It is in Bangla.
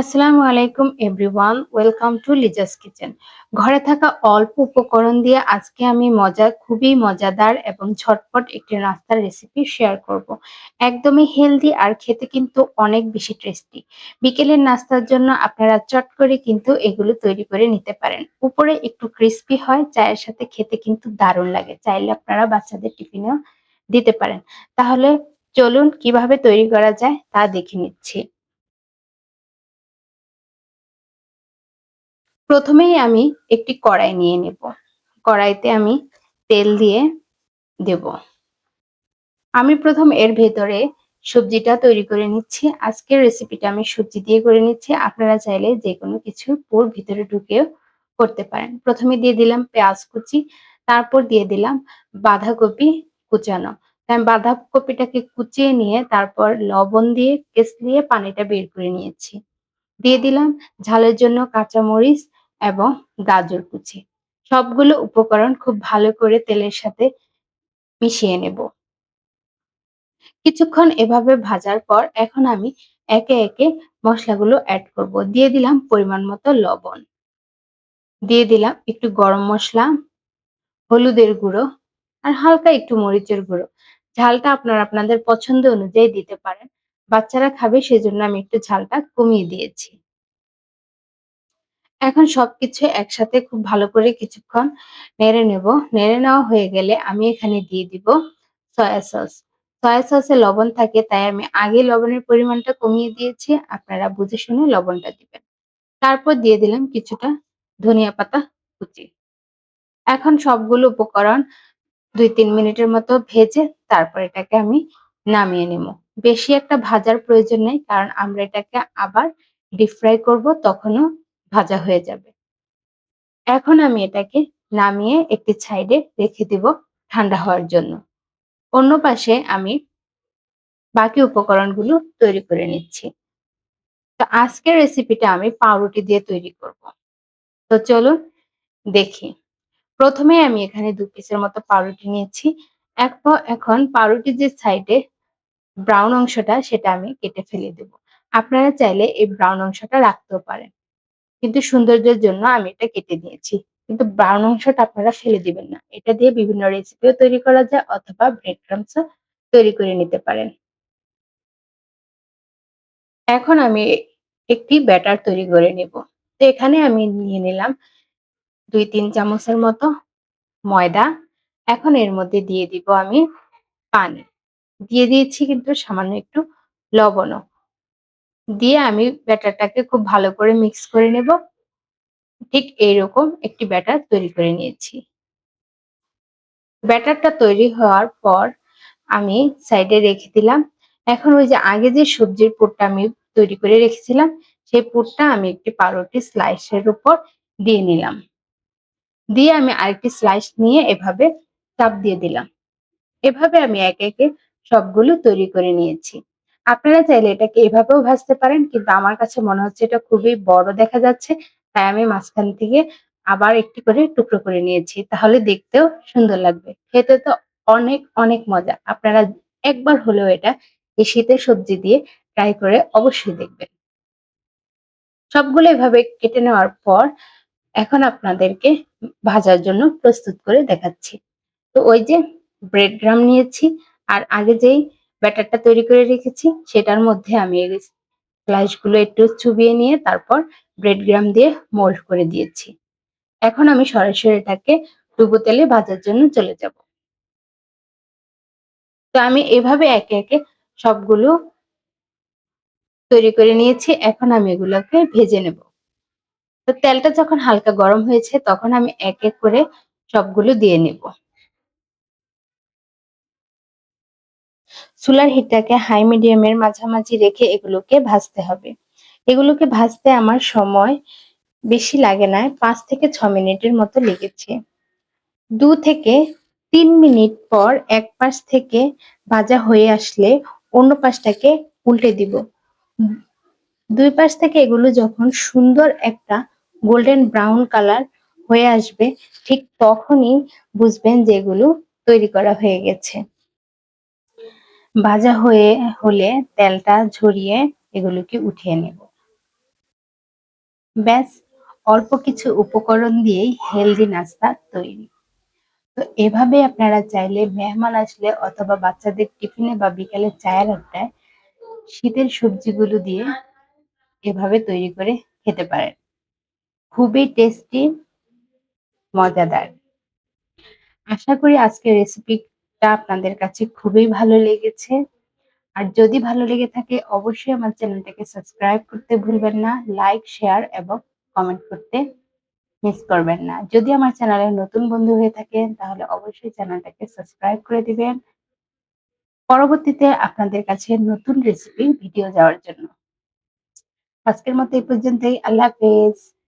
আসসালামু আলাইকুম everyone, welcome to Liza's kitchen. ঘরে থাকা অল্প উপকরণ দিয়ে আজকে আমি মজা, খুবই মজাদার এবং ঝটপট একটি নাস্তার রেসিপি শেয়ার করব। একদমই হেলদি আর খেতে কিন্তু অনেক বেশি টেস্টি বিকেলের নাস্তার জন্য আপনারা চট করে কিন্তু এগুলো তৈরি করে নিতে পারেন। উপরে একটু ক্রিস্পি হয়, চায়ের সাথে খেতে কিন্তু দারুণ লাগে। চাইলে আপনারা বাচ্চাদের টিফিনেও দিতে পারেন। তাহলে চলুন কীভাবে তৈরি করা যায় তা দেখে নিচ্ছি। প্রথমেই আমি একটি কড়াই নিয়ে নেব। কড়াইতে আমি তেল দিয়ে দেব। আমি প্রথম এর ভেতরে সবজিটা তৈরি করে নিচ্ছি। আজকের রেসিপিটা আমি সবজি দিয়ে করে নিচ্ছি। আপনারা চাইলে যে কোনো কিছু পুর ভিতরে ঢুকেও করতে পারেন। প্রথমে দিয়ে দিলাম পেঁয়াজ কুচি, তারপর দিয়ে দিলাম বাঁধাকপি কুচানো। আমি বাঁধাকপিটাকে কুচিয়ে নিয়ে তারপর লবণ দিয়ে কেসলিয়ে পানিটা বের করে নিয়েছি। দিয়ে দিলাম ঝালের জন্য কাঁচামরিচ এবং গাজর কুচি। সবগুলো উপকরণ খুব ভালো করে তেলের সাথে মিশিয়ে নেব। কিছুক্ষণ এভাবে ভাজার পর এখন আমি একে একে মশলাগুলো অ্যাড করব। দিয়ে দিলাম পরিমাণ মতো লবণ। দিয়ে দিলাম একটু গরম মশলা, হলুদের গুঁড়ো আর হালকা একটু মরিচের গুঁড়ো। ঝালটা আপনারা আপনাদের পছন্দ অনুযায়ী দিতে পারেন। বাচ্চারা খাবে, সেজন্য আমি একটু ঝালটা কমিয়ে দিয়েছি। এখন সবকিছু একসাথে খুব ভালো করে কিছুক্ষণ নেড়ে নেব। নেড়ে নেওয়া হয়ে গেলে আমি এখানে দিয়ে দিব সয়া সস সয়া সসে লবণ থাকে, তাই আমি আগে লবণের পরিমাণটা কমিয়ে দিয়েছি। আপনারা বুঝে শুনে লবণটা দিবেন। তারপর দিয়ে দিলাম কিছুটা ধনিয়া পাতা কুচি। এখন সবগুলো উপকরণ দুই তিন মিনিটের মতো ভেজে তারপর এটাকে আমি নামিয়ে নেব। বেশি একটা ভাজার প্রয়োজন নেই, কারণ আমরা এটাকে আবার ডিপ ফ্রাই করব, তখনও ভাজা হয়ে যাবে। এখন আমি এটাকে নামিয়ে একটি সাইডে রেখে দিব ঠান্ডা হওয়ার জন্য। অন্য পাশে আমি বাকি উপকরণগুলো তৈরি করে নিচ্ছি। তো আজকের রেসিপিটা আমি পাউরুটি দিয়ে তৈরি করব। তো চলুন দেখি। প্রথমে আমি এখানে দু পিসের মতো পাউরুটি নিয়েছি। এখন পাউরুটির যে সাইডে ব্রাউন অংশটা সেটা আমি কেটে ফেলে দেব। আপনারা চাইলে এই ব্রাউন অংশটা রাখতেও পারেন। কিন্তু সৌন্দর্যের জন্য আমি এটা কেটে দিয়েছি কিন্তু ব্রাউন অংশটা আপনারা ফেলে দিবেন না। এটা দিয়ে বিভিন্ন রেসিপিও তৈরি করা যায় অথবা ব্রেড ক্রামসও তৈরি করে নিতে পারেন। এখন আমি একটি ব্যাটার তৈরি করে নেব। তো এখানে আমি নিয়ে নিলাম দুই তিন চামচের মতো ময়দা। এখন এর মধ্যে দিয়ে দিব আমি পানি। দিয়ে দিয়েছি কিন্তু সামান্য একটু লবণও। দিয়ে আমি ব্যাটারটাকে খুব ভালো করে মিক্স করে নেব। ঠিক এইরকম একটি ব্যাটার তৈরি করে নিয়েছি। ব্যাটারটা তৈরি হওয়ার পর আমি সাইডে রেখে দিলাম। এখন ওই যে আগে যে সবজির পুরটা আমি তৈরি করে রেখেছিলাম, সেই পুরটা আমি একটি পাউরুটি স্লাইসের উপর দিয়ে নিলাম। দিয়ে আমি আরেকটি স্লাইস নিয়ে এভাবে চাপ দিয়ে দিলাম। এভাবে আমি একে একে সবগুলো তৈরি করে নিয়েছি। আপনারা চাইলে এটাকে এভাবেও ভাজতে পারেন, কিন্তু আমার কাছে মনে হচ্ছে এটা খুবই বড় দেখা যাচ্ছে। তাই আমি মাঝখান থেকে আবার একটি করে টুকরো করে নিয়েছি। তাহলে দেখতেও সুন্দর লাগবে। খেতে তো অনেক অনেক মজা। আপনারা একবার হলেও এটা এই শীতের সবজি দিয়ে ট্রাই করে অবশ্যই দেখবেন। সবগুলো এভাবে কেটে নেওয়ার পর এখন আপনাদেরকে ভাজার জন্য প্রস্তুত করে দেখাচ্ছি। তো ওই যে ব্রেড গ্রাম নিয়েছি, আর আগে যেই ব্যাটারটা তৈরি করে রেখেছি, সেটার মধ্যে আমি স্লাইসগুলো একটু চুবিয়ে নিয়ে তারপর ব্রেড গ্রাম দিয়ে মোল্ড করে দিয়েছি। এখন আমি সরাসরি এটাকে ডুবো তেলে ভাজার জন্য চলে যাব। তো আমি এভাবে একে একে সবগুলো তৈরি করে নিয়েছি, এখন আমি এগুলোকে ভেজে নেব। তো তেলটা যখন হালকা গরম হয়েছে, তখন আমি এক এক করে সবগুলো দিয়ে নেব। চুলার হিটটাকে হাই মিডিয়ামের মাঝামাঝি রেখে এগুলোকে ভাজতে হবে। এগুলোকে ভাজতে আমার সময় বেশি লাগে না, পাঁচ থেকে ছ মিনিটের মতো লেগেছে। দু থেকে তিন মিনিট পর এক পাশ থেকে ভাজা হয়ে আসলে অন্য পাশটাকে উল্টে দিব। দুই পাশ থেকে এগুলো যখন সুন্দর একটা গোল্ডেন ব্রাউন কালার হয়ে আসবে, ঠিক তখনই বুঝবেন যে এগুলো তৈরি করা হয়ে গেছে। ভাজা হয়ে হলে তেলটা ঝরিয়ে এগুলোকে উঠিয়ে নেব। ব্যাস, অল্প কিছু উপকরণ দিয়েই হেলদি নাস্তা তৈরি। তো এভাবে আপনারা চাইলে মেহমান আসলে অথবা বাচ্চাদের টিফিনে বা বিকালের চায়ের আড্ডায় শীতের সবজিগুলো দিয়ে এভাবে তৈরি করে খেতে পারেন। খুবই টেস্টি মজাদার। আশা করি আজকের রেসিপিটা আপনাদের কাছে খুবই ভালো লেগেছে। আর যদি ভালো লেগে থাকে, অবশ্যই আমার চ্যানেলটাকে সাবস্ক্রাইব করতে ভুলবেন না, লাইক, শেয়ার এবং কমেন্ট করতে মিস করবেন না। যদি আমার চ্যানেলে নতুন বন্ধু হয়ে থাকেন, তাহলে অবশ্যই চ্যানেলটাকে সাবস্ক্রাইব করে দিবেন। পরবর্তীতে আপনাদের কাছে নতুন রেসিপি ভিডিও যাওয়ার জন্য। আজকের মতো এই পর্যন্তই। আল্লাহ হাফেজ।